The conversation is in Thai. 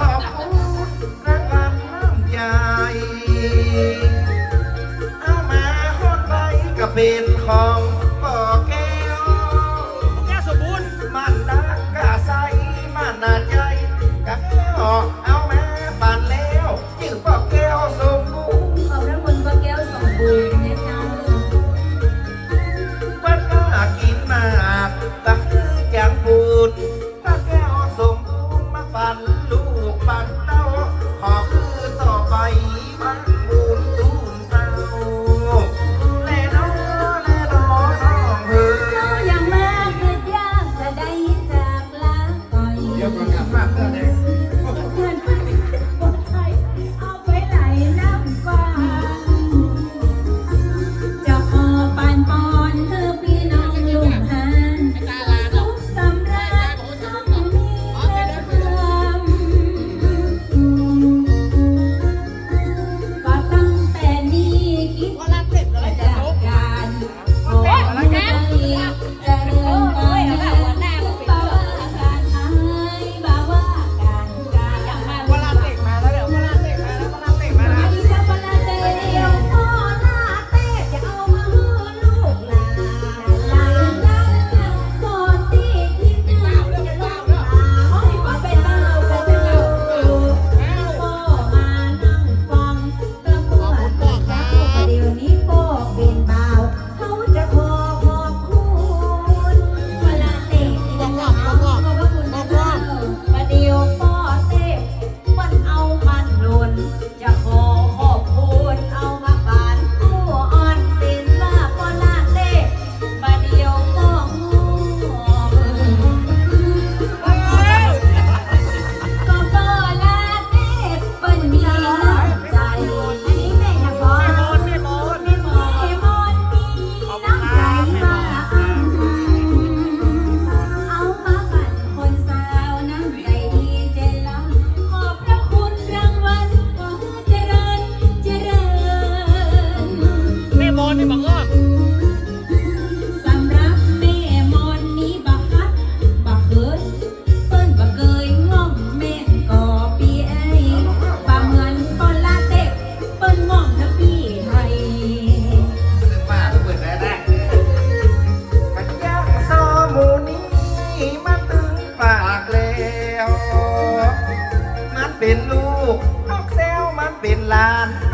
ขอบคุณและควญ่เอามาหดไปก็เป็นของป่อแก้ว แก้วสมบูรณ์ มันนักกะใสมันนาใจกะแลาน